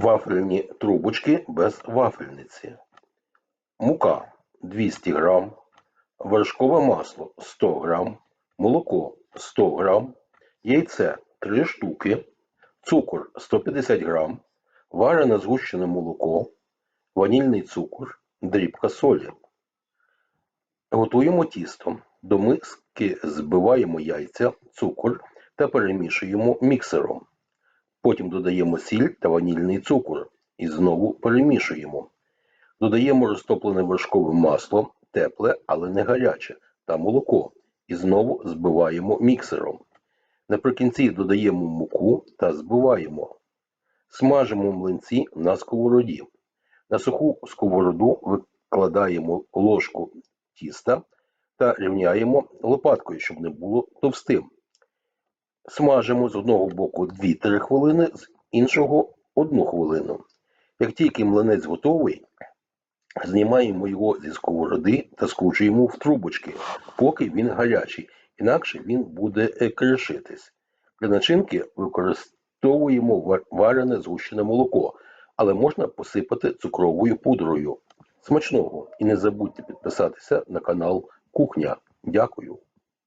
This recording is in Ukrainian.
Вафельні трубочки без вафельниці. Мука 200 грам, вершкове масло 100 грам, молоко 100 грам, яйце 3 штуки, цукор 150 грам, варене згущене молоко, ванільний цукор, дрібка солі. Готуємо тісто. До миски збиваємо яйця, цукор та перемішуємо міксером. Потім додаємо сіль та ванільний цукор і знову перемішуємо. Додаємо розтоплене вершкове масло, тепле, але не гаряче, та молоко. І знову збиваємо міксером. Наприкінці додаємо муку та збиваємо. Смажимо млинці на сковороді. На суху сковороду викладаємо ложку тіста та рівняємо лопаткою, щоб не було товстим. Смажимо з одного боку 2-3 хвилини, з іншого 1 хвилину. Як тільки млинець готовий, знімаємо його зі сковороди та скручуємо в трубочки, поки він гарячий, інакше він буде е, кришитись. Для начинки використовуємо варене згущене молоко, але можна посипати цукровою пудрою. Смачного! І не забудьте підписатися на канал Кухня. Дякую!